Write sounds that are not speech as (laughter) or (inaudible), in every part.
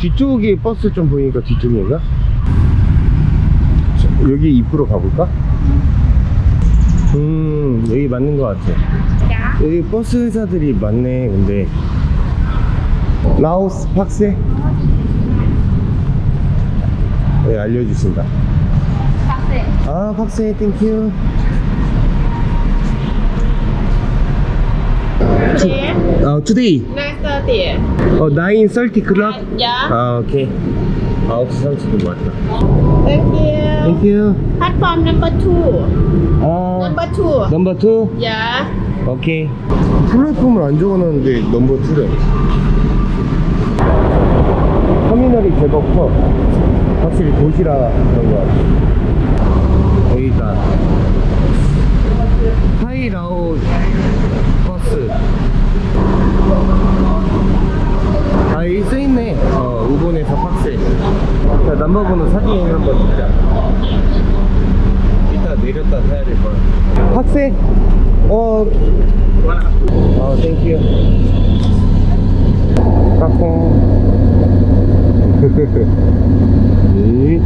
뒤쪽에 버스 좀 보이니까 뒤쪽인가? 저, 여기 입구로 가볼까? 음 여기 맞는 것 같아. 여기 버스 회사들이 많네 근데 라오스 박세 네 알려주신다 Taxi. 아 박세 땡큐 Today, 아 투데이 9.30. 어 9.30 클럽? Yeah. 아 오케이 9시 30분 맞다 Thank you. 땡큐 Platform number two. 아 Number two. 넘버 2? Yeah. 오케이 플랫폼을 안 적어놨는데 넘버 2래 터미널이 제법 커 확실히 도시라 그런 것 같아 여기 있다 하이라오 버스 아 여기 써있네 어 우본에서 팍세 자 넘버번호 사진 한번 찍자 이따 내렸다 타야 될 거야 팍세 어 어, 땡큐. 까꿍. 네.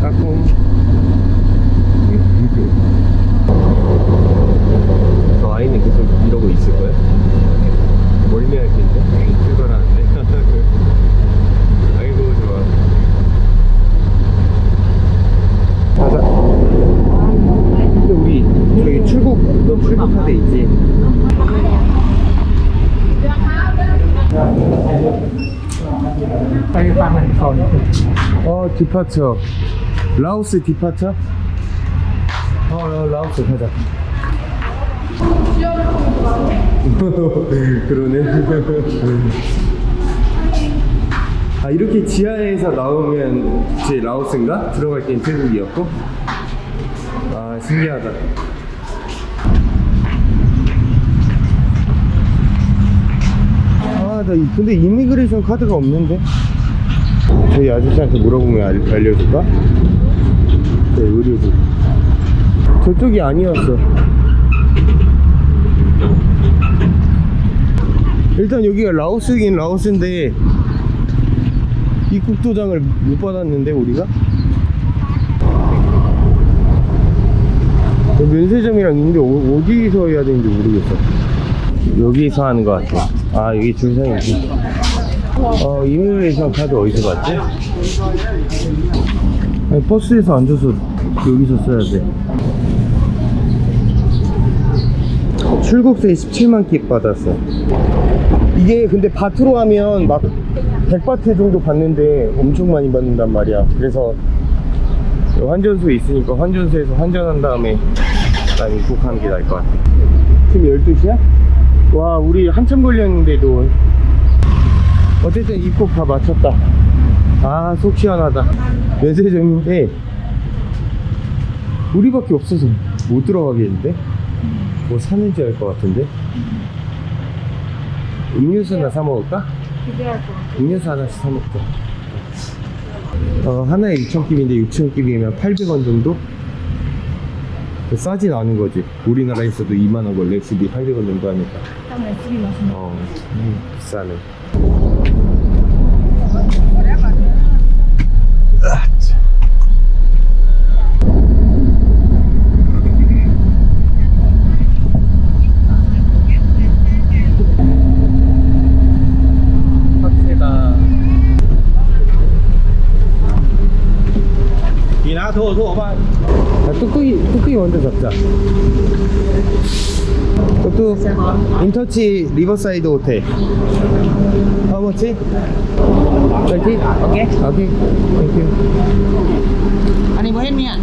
까꿍. 저 아이는 계속 이러고 있을 거야? 멀미할 텐데? 출발하는데? 아이고, 좋아. 가자. 근데 우리 출국 너 출국 카드 있지? 어 디파처 라오스 디파처? 어, 어 라오스 가자 (laughs) 그러네 아 이렇게 지하에서 나오면 제 라오스인가? 들어갈 땐 태국이었고 아 신기하다 아 나 근데 이미그레이션 카드가 없는데? 저희 아저씨한테 물어보면 알, 알려줄까? 네 의료부. 저쪽이 아니었어. 일단 여기가 라오스긴 라오스인데 입국 도장을 못 받았는데 우리가? 면세점이랑 있는데 어, 어디서 해야 되는지 모르겠어 여기서 하는 것 같아 아 여기 줄 서 있지. 어 이미그레이션 카드 어디서 받지? 아니, 버스에서 앉아서 여기서 써야 돼. 출국세 17만 킵 받았어 이게 근데 밭으로 하면 막 100바트 정도 받는데 엄청 많이 받는단 말이야. 그래서 환전소 있으니까 환전소에서 환전한 다음에 난 입국하는 게 나을 것 같아. 지금 12시야? 와 우리 한참 걸렸는데도 어쨌든 입국 다 마쳤다 아 속 시원하다 면세점인데 우리밖에 없어서 못 들어가겠는데? 뭐 사는지 알 것 같은데? 음료수나 사 먹을까? 음료수 하나씩 사 먹자 어, 하나에 6,000끼인데 6,000끼이면 800원 정도? 싸진 않은 거지 우리나라에서도 2만원 원래 랩십이 800원 정도 하니까 어 음, 비싸네 으아차. 확실다 더워 더워 막 자, 뚝뚝이 뚝뚝이 먼저 잡자. 뚝뚝 인터치 리버사이드 호텔. How much? 30? Okay Okay Thank you 아니 뭐 했냐?